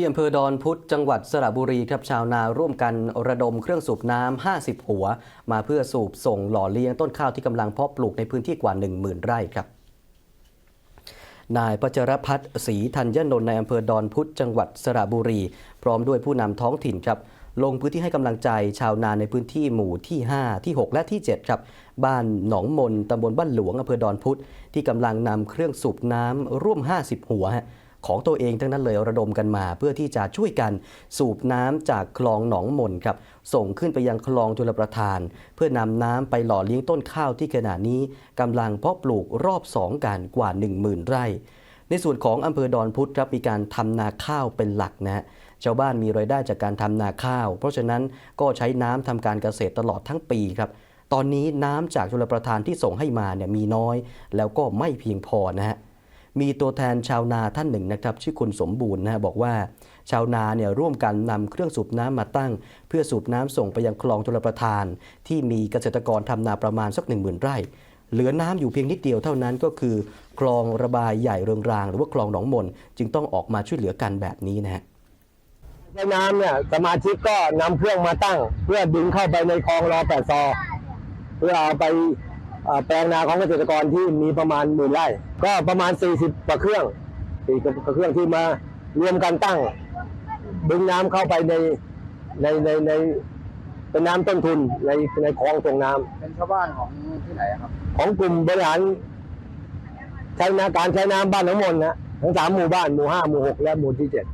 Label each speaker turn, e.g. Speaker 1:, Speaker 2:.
Speaker 1: ที่อำเภอดอนพุธจังหวัดสระบุรีครับชาวนาร่วมกันระดมเครื่องสูบน้ำ50 หัว มาเพื่อสูบส่งหล่อเลี้ยงต้นข้าวที่กำลังเพาะปลูกในพื้นที่กว่า 10,000 ไร่ครับนายพัชรพัฒน์ศรีธัญญนนท์ในอำเภอดอนพุธจังหวัดสระบุรี พร้อมด้วยผู้นำท้องถิ่นครับ ลงพื้นที่ให้กำลังใจชาวนาในพื้นที่หมู่ที่ 5 ที่ 6 และที่ 7 ครับ บ้านหนองมนตำบลบ้านหลวงอำเภอดอนพุธที่กำลังนำเครื่องสูบน้ำร่วม 50 หัวฮะ ของตัวเองทั้งนั้นเลยระดมกันมา เพื่อที่จะช่วยกันสูบน้ำจากคลองหนองมนครับส่งขึ้นไปยังคลองชลประทาน เพื่อนำน้ำไปหล่อเลี้ยงต้นข้าวที่ขณะนี้กำลังเพาะปลูกรอบสองกันกว่า 10,000 ไร่ ในส่วนของอำเภอดอนพุธครับมีการทำนาข้าวเป็นหลักนะฮะชาวบ้านมีรายได้จากการทำนาข้าว เพราะฉะนั้นก็ใช้น้ำทำการเกษตรตลอดทั้งปีครับตอนนี้น้ำจากชลประทานที่ส่งให้มาเนี่ยมีน้อย แล้วก็ไม่เพียงพอนะฮะ มีตัวแทนชาวนาท่านหนึ่งนะครับชื่อคุณสมบูรณ์นะฮะบอกว่า ชาวนาเนี่ยร่วมกันนำเครื่องสูบน้ำมาตั้ง เพื่อสูบน้ำส่งไปยังคลองชลประทาน ที่มีเกษตรกรทำนาประมาณสัก1 0,000 ไร่ เหลือน้ำอยู่เพียงนิดเดียวเท่านั้นก็คือ คลองระบายใหญ่เริงราง หรือว่าคลองหนองมน จึงต้องออกมาช่วยเหลือกันแบบนี้นะฮะ
Speaker 2: ใช้น้ำเนี่ยสมาชิกก็นำเครื่องมาตั้ง เพื่อดึงเข้าไปในคลองรอแปดซอเพื่อเอาไป แปลงนาของเกษตรกรที่มีประมาณหมื่นไร่ ก็ประมาณ 40กว่าเครื่องสี่กว่าเครื่องที่มารวมกันตั้ง ดึงน้ำเข้าไปในในในในเป็นน้ำต้นทุนในในคลองส่งน้ำ
Speaker 3: เป็นชาวบ้านของที่ไหนอะครับ
Speaker 2: ของกลุ่มบริหารใช้นาการใช้น้ำบ้านน้ำมนต์นะทั้งสามหมู่บ้านหมู่ห้าหมู่หกและหมู่ที่เจ็ด